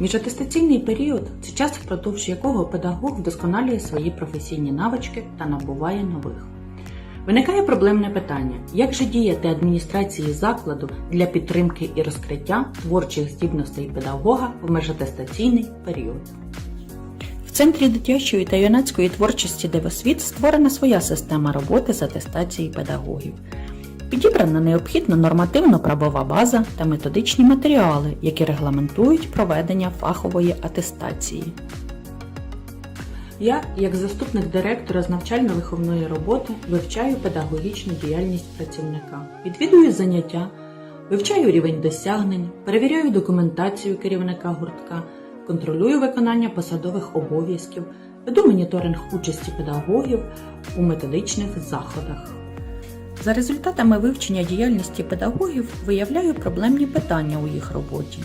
Міжатестаційний період це час, впродовж якого педагог вдосконалює свої професійні навички та набуває нових. Виникає проблемне питання: як же діяти адміністрації закладу для підтримки і розкриття творчих здібностей педагога в межатестаційний період? В Центрі дитячої та юнацької творчості Девосвіт створена своя система роботи з атестації педагогів. Підібрана необхідна нормативно-правова база та методичні матеріали, які регламентують проведення фахової атестації. Я, як заступник директора з навчально-виховної роботи, вивчаю педагогічну діяльність працівника, відвідую заняття, вивчаю рівень досягнень, перевіряю документацію керівника гуртка, контролюю виконання посадових обов'язків, веду моніторинг участі педагогів у методичних заходах. За результатами вивчення діяльності педагогів виявляю проблемні питання у їх роботі.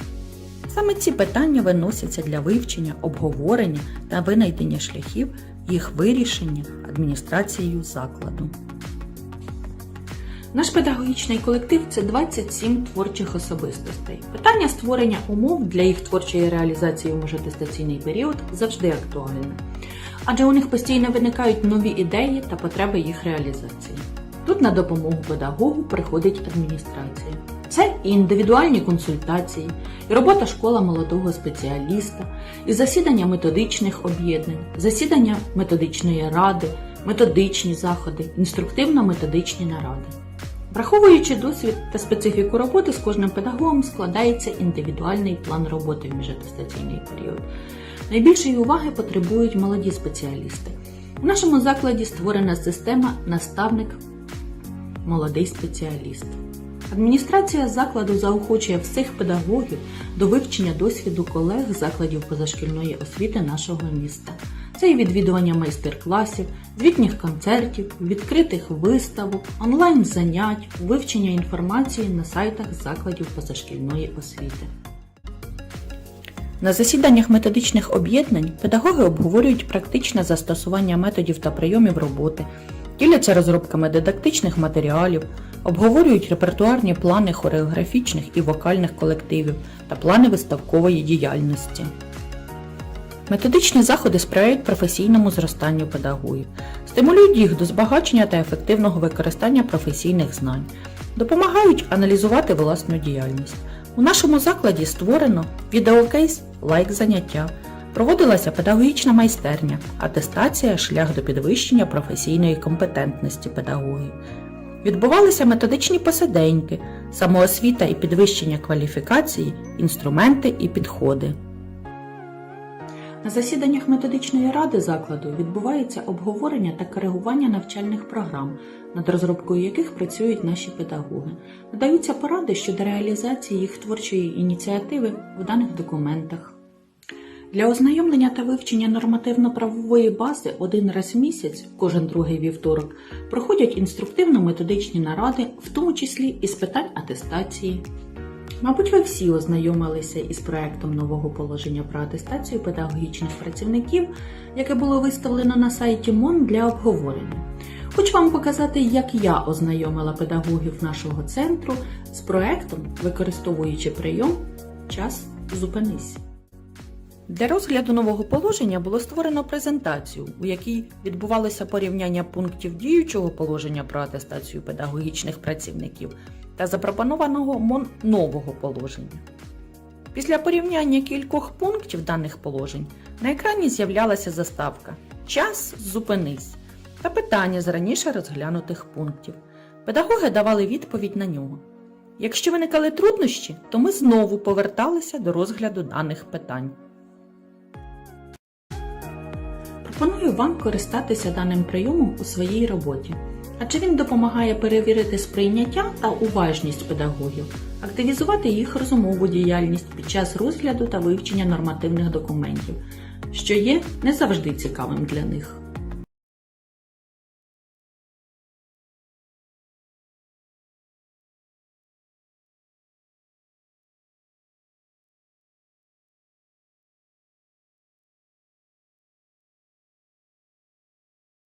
Саме ці питання виносяться для вивчення, обговорення та винайдення шляхів їх вирішення адміністрацією закладу. Наш педагогічний колектив це 27 творчих особистостей. Питання створення умов для їх творчої реалізації в можатестаційний період завжди актуальне, адже у них постійно виникають нові ідеї та потреби їх реалізації. Тут на допомогу педагогу приходить адміністрація. Це і індивідуальні консультації, і робота школа молодого спеціаліста, і засідання методичних об'єднань, засідання методичної ради, методичні заходи, інструктивно-методичні наради. Враховуючи досвід та специфіку роботи з кожним педагогом складається індивідуальний план роботи в міжатестаційний період. Найбільшої уваги потребують молоді спеціалісти. У нашому закладі створена система наставник молодий спеціаліст. Адміністрація закладу заохочує всіх педагогів до вивчення досвіду колег закладів позашкільної освіти нашого міста. Це і відвідування майстер-класів, звітніх концертів, відкритих виставок, онлайн-занять, вивчення інформації на сайтах закладів позашкільної освіти. На засіданнях методичних об'єднань педагоги обговорюють практичне застосування методів та прийомів роботи, діляться розробками дидактичних матеріалів, обговорюють репертуарні плани хореографічних і вокальних колективів та плани виставкової діяльності. Методичні заходи сприяють професійному зростанню педагогів, стимулюють їх до збагачення та ефективного використання професійних знань, допомагають аналізувати власну діяльність. У нашому закладі створено відеокейс лайк заняття, проводилася педагогічна майстерня, атестація шлях до підвищення професійної компетентності педагогів. Відбувалися методичні посиденьки, самоосвіта і підвищення кваліфікації, інструменти і підходи. На засіданнях методичної ради закладу відбувається обговорення та коригування навчальних програм, над розробкою яких працюють наші педагоги. Надаються поради щодо реалізації їх творчої ініціативи в даних документах. Для ознайомлення та вивчення нормативно-правової бази один раз в місяць, кожен другий вівторок, проходять інструктивно-методичні наради, в тому числі і з питань атестації. Мабуть, ви всі ознайомилися із проектом нового положення про атестацію педагогічних працівників, яке було виставлено на сайті МОН для обговорення. Хочу вам показати, як я ознайомила педагогів нашого центру з проектом, використовуючи прийом Час зупинись. Для розгляду нового положення було створено презентацію, у якій відбувалося порівняння пунктів діючого положення про атестацію педагогічних працівників та запропонованого МОН нового положення. Після порівняння кількох пунктів даних положень на екрані з'являлася заставка Час зупинись та питання з раніше розглянутих пунктів. Педагоги давали відповідь на нього. Якщо виникали труднощі, то ми знову поверталися до розгляду даних питань. Вам користатися даним прийомом у своїй роботі, адже він допомагає перевірити сприйняття та уважність педагогів, активізувати їх розумову діяльність під час розгляду та вивчення нормативних документів, що є не завжди цікавим для них.